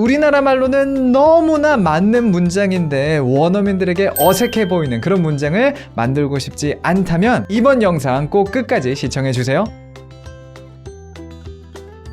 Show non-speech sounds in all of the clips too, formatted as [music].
우리나라 말로는 너무나 맞는 문장인데 원어민들에게 어색해 보이는 그런 문장을 만들고 싶지 않다면 이번 영상 꼭 끝까지 시청해 주세요.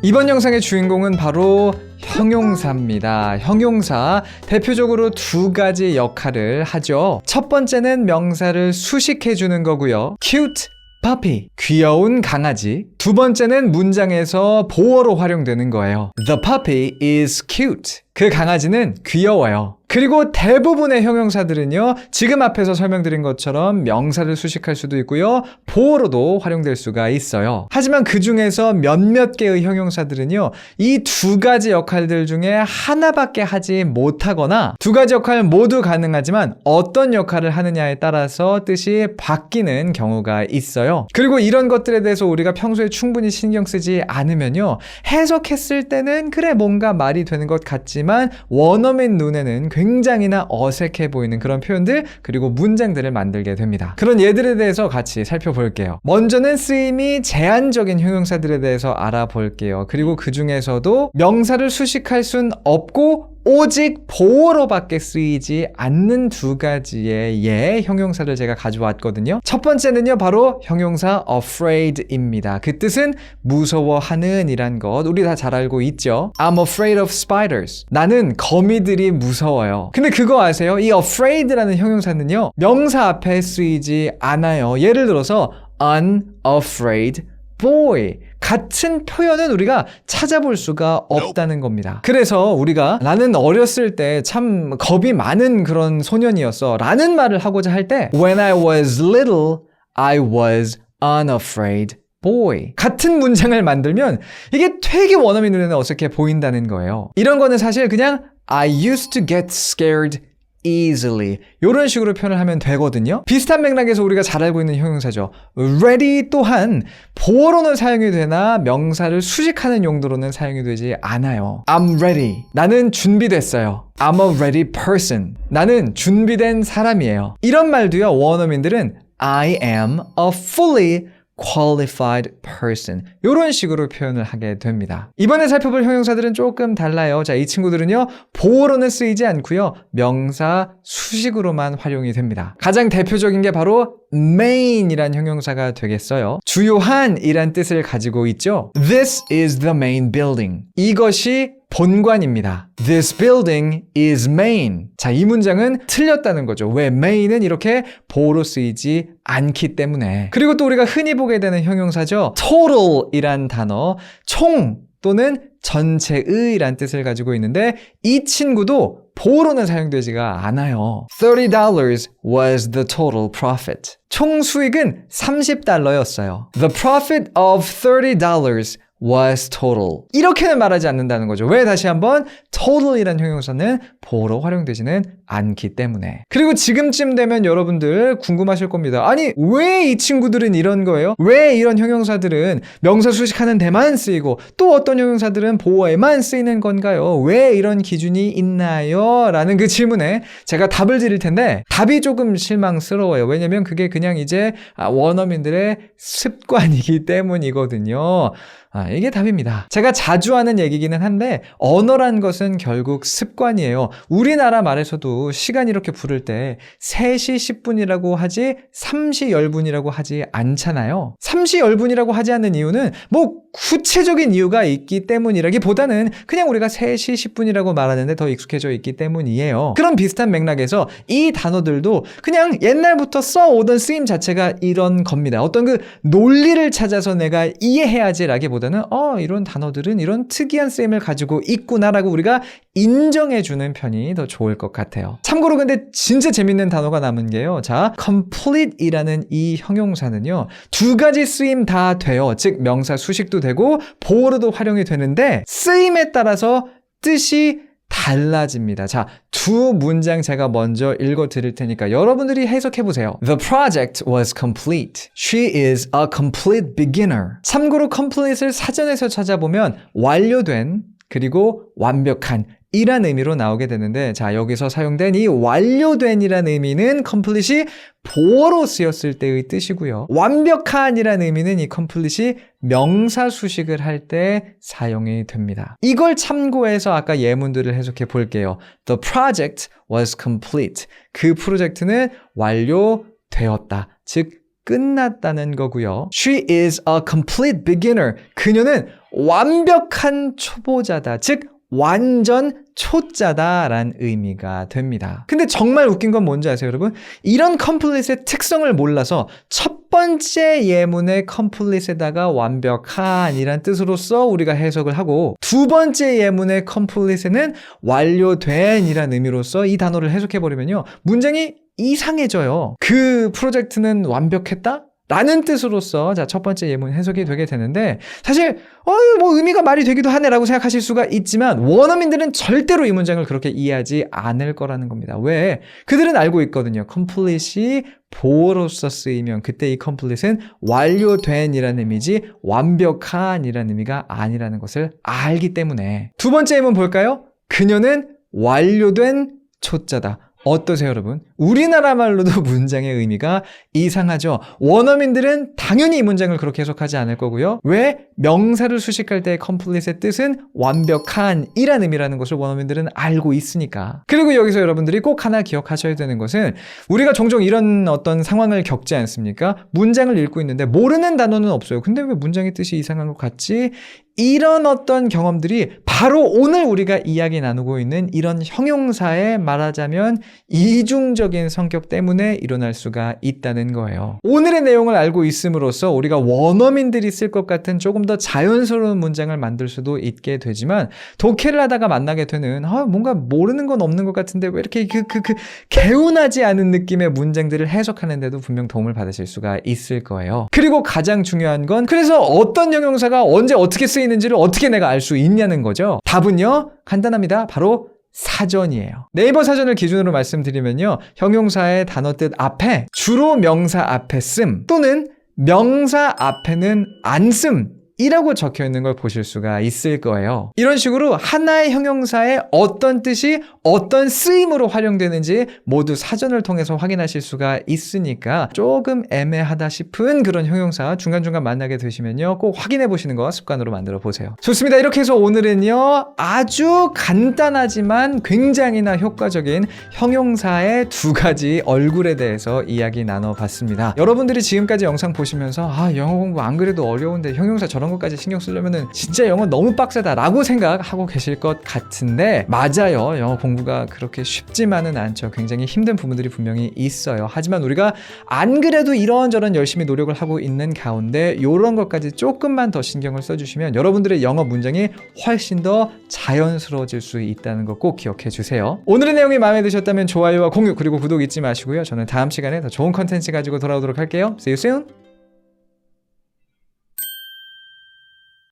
이번 영상의 주인공은 바로 형용사입니다. 형용사 대표적으로 두 가지 역할을 하죠. 첫 번째는 명사를 수식해 주는 거고요. cute puppy 귀여운 강아지. 두 번째는 문장에서 보어로 활용되는 거예요. The puppy is cute. 그 강아지는 귀여워요. 그리고 대부분의 형용사들은요, 지금 앞에서 설명드린 것처럼 명사를 수식할 수도 있고요, 보어로도 활용될 수가 있어요. 하지만 그 중에서 몇몇 개의 형용사들은요, 이 두 가지 역할들 중에 하나밖에 하지 못하거나 두 가지 역할 모두 가능하지만 어떤 역할을 하느냐에 따라서 뜻이 바뀌는 경우가 있어요. 그리고 이런 것들에 대해서 우리가 평소에 충분히 신경 쓰지 않으면요, 해석했을 때는 그래, 뭔가 말이 되는 것 같지만 원어민 눈에는 굉장히나 어색해 보이는 그런 표현들 그리고 문장들을 만들게 됩니다. 그런 예들에 대해서 같이 살펴볼게요. 먼저는 쓰임이 제한적인 형용사들에 대해서 알아볼게요. 그리고 그 중에서도 명사를 수식할 순 없고 오직 보어로밖에 쓰이지 않는 두 가지의 예 형용사를 제가 가져왔거든요. 첫 번째는요, 바로 형용사 afraid입니다. 그 뜻은 무서워하는 이란 것. 우리 다 잘 알고 있죠? I'm afraid of spiders. 나는 거미들이 무서워요. 근데 그거 아세요? 이 afraid라는 형용사는요, 명사 앞에 쓰이지 않아요. 예를 들어서 unafraid boy. 같은 표현은 우리가 찾아볼 수가 없다는 겁니다. 그래서 우리가 나는 어렸을 때 참 겁이 많은 그런 소년이었어. 라는 말을 하고자 할 때 When I was little, I was unafraid boy. 같은 문장을 만들면 이게 되게 원어민 눈에는 어색해 보인다는 거예요. 이런 거는 사실 그냥 I used to get scared easily 이런 식으로 표현을 하면 되거든요. 비슷한 맥락에서 우리가 잘 알고 있는 형용사죠. ready 또한 보어로는 사용이 되나 명사를 수식하는 용도로는 사용이 되지 않아요. I'm ready. 나는 준비됐어요. I'm a ready person. 나는 준비된 사람이에요. 이런 말도요. 원어민들은 I am a fully qualified person. 이런 식으로 표현을 하게 됩니다. 이번에 살펴볼 형용사들은 조금 달라요. 자, 이 친구들은요, 보어로는 쓰이지 않고요, 명사 수식으로만 활용이 됩니다. 가장 대표적인 게 바로 main이란 형용사가 되겠어요. 주요한 이란 뜻을 가지고 있죠. This is the main building. 이것이 본관입니다. This building is main. 자, 이 문장은 틀렸다는 거죠. 왜 main은 이렇게 보호로 쓰이지 않기 때문에. 그리고 또 우리가 흔히 보게 되는 형용사죠. total이란 단어, 총 또는 전체의란 뜻을 가지고 있는데 이 친구도 보호로는 사용되지가 않아요. $30 was the total profit. 총 수익은 30달러였어요. The profit of $30 was total. 이렇게는 말하지 않는다는 거죠. 왜 다시 한번 total이라는 형용사는 보호로 활용되지는 않기 때문에. 그리고 지금쯤 되면 여러분들 궁금하실 겁니다. 아니, 왜 이 친구들은 이런 거예요? 왜 이런 형용사들은 명사 수식하는 데만 쓰이고 또 어떤 형용사들은 보호에만 쓰이는 건가요? 왜 이런 기준이 있나요? 라는 그 질문에 제가 답을 드릴 텐데 답이 조금 실망스러워요. 왜냐면 그게 그냥 이제 아, 원어민들의 습관이기 때문이거든요. 아, 이게 답입니다. 제가 자주 하는 얘기기는 한데, 언어란 것은 결국 습관이에요. 우리나라 말에서도 시간 이렇게 부를 때 3시 10분이라고 하지 3시 10분이라고 하지 않잖아요. 3시 10분이라고 하지 않는 이유는 뭐 구체적인 이유가 있기 때문이라기보다는 그냥 우리가 3시 10분이라고 말하는데 더 익숙해져 있기 때문이에요. 그런 비슷한 맥락에서 이 단어들도 그냥 옛날부터 써오던 쓰임 자체가 이런 겁니다. 어떤 그 논리를 찾아서 내가 이해해야지라기보다 는어 이런 단어들은 이런 특이한 쓰임을 가지고 있구나라고 우리가 인정해주는 편이 더 좋을 것 같아요. 참고로 근데 진짜 재밌는 단어가 남은 게요. 자, complete이라는 이 형용사는요. 두 가지 쓰임 다 돼요. 즉 명사 수식도 되고 보어로도 활용이 되는데 쓰임에 따라서 뜻이 달라집니다. 자, 두 문장 제가 먼저 읽어 드릴 테니까 여러분들이 해석해 보세요. The project was complete. She is a complete beginner. 참고로 complete을 사전에서 찾아보면 완료된 그리고 완벽한 이란 의미로 나오게 되는데 자 여기서 사용된 이 완료된이란 의미는 complete이 보어로 쓰였을 때의 뜻이고요. 완벽한이란 의미는 이 complete이 명사 수식을 할 때 사용이 됩니다. 이걸 참고해서 아까 예문들을 해석해 볼게요. The project was complete. 그 프로젝트는 완료되었다. 즉 끝났다는 거고요. She is a complete beginner. 그녀는 완벽한 초보자다. 즉 완전 초짜다란 의미가 됩니다. 근데 정말 웃긴 건 뭔지 아세요, 여러분? 이런 컴플릿의 특성을 몰라서 첫 번째 예문의 컴플릿에다가 완벽한이란 뜻으로서 우리가 해석을 하고 두 번째 예문의 컴플릿에는 완료된이란 의미로서 이 단어를 해석해 버리면요. 문장이 이상해져요. 그 프로젝트는 완벽했다? 라는 뜻으로서 자 첫 번째 예문 해석이 되게 되는데 사실 어뭐 뭐 의미가 말이 되기도 하네라고 생각하실 수가 있지만 원어민들은 절대로 이 문장을 그렇게 이해하지 않을 거라는 겁니다. 왜? 그들은 알고 있거든요. complete이 보어로서 쓰이면 그때 이 complete은 완료된이라는 의미지 완벽한이라는 의미가 아니라는 것을 알기 때문에 두 번째 예문 볼까요? 그녀는 완료된 초짜다. 어떠세요, 여러분? 우리나라 말로도 [laughs] 문장의 의미가 이상하죠. 원어민들은 당연히 이 문장을 그렇게 해석하지 않을 거고요. 왜? 명사를 수식할 때 complete의 뜻은 완벽한 이란 의미라는 것을 원어민들은 알고 있으니까. 그리고 여기서 여러분들이 꼭 하나 기억하셔야 되는 것은 우리가 종종 이런 어떤 상황을 겪지 않습니까? 문장을 읽고 있는데 모르는 단어는 없어요. 근데 왜 문장의 뜻이 이상한 것 같지? 이런 어떤 경험들이 바로 오늘 우리가 이야기 나누고 있는 이런 형용사에 말하자면 이중적 인 성격 때문에 일어날 수가 있다는 거예요. 오늘의 내용을 알고 있음으로써 우리가 원어민들이 쓸 것 같은 조금 더 자연스러운 문장을 만들 수도 있게 되지만 독해를 하다가 만나게 되는 아, 뭔가 모르는 건 없는 것 같은데 왜 이렇게 그, 그, 그 개운하지 않은 느낌의 문장들을 해석하는데도 분명 도움을 받으실 수가 있을 거예요. 그리고 가장 중요한 건 그래서 어떤 형용사가 언제 어떻게 쓰이는지를 어떻게 내가 알 수 있냐는 거죠. 답은요, 간단합니다. 바로 사전이에요. 네이버 사전을 기준으로 말씀드리면요. 형용사의 단어 뜻 앞에 주로 명사 앞에 씀 또는 명사 앞에는 안 씀. 이라고 적혀 있는 걸 보실 수가 있을 거예요. 이런 식으로 하나의 형용사의 어떤 뜻이 어떤 쓰임으로 활용되는지 모두 사전을 통해서 확인하실 수가 있으니까 조금 애매하다 싶은 그런 형용사 중간중간 만나게 되시면요. 꼭 확인해 보시는 거 습관으로 만들어 보세요. 좋습니다. 이렇게 해서 오늘은요. 아주 간단하지만 굉장히나 효과적인 형용사의 두 가지 얼굴에 대해서 이야기 나눠 봤습니다. 여러분들이 지금까지 영상 보시면서 아, 영어 공부 안 그래도 어려운데 형용사 저런 것까지 신경 쓰려면은 진짜 영어 너무 빡세다라고 생각하고 계실 것 같은데 맞아요. 영어 공부가 그렇게 쉽지만은 않죠. 굉장히 힘든 부분들이 분명히 있어요. 하지만 우리가 안 그래도 이런저런 열심히 노력을 하고 있는 가운데 이런 것까지 조금만 더 신경을 써주시면 여러분들의 영어 문장이 훨씬 더 자연스러워질 수 있다는 거 꼭 기억해 주세요. 오늘의 내용이 마음에 드셨다면 좋아요와 공유 그리고 구독 잊지 마시고요. 저는 다음 시간에 더 좋은 컨텐츠 가지고 돌아오도록 할게요. See you soon.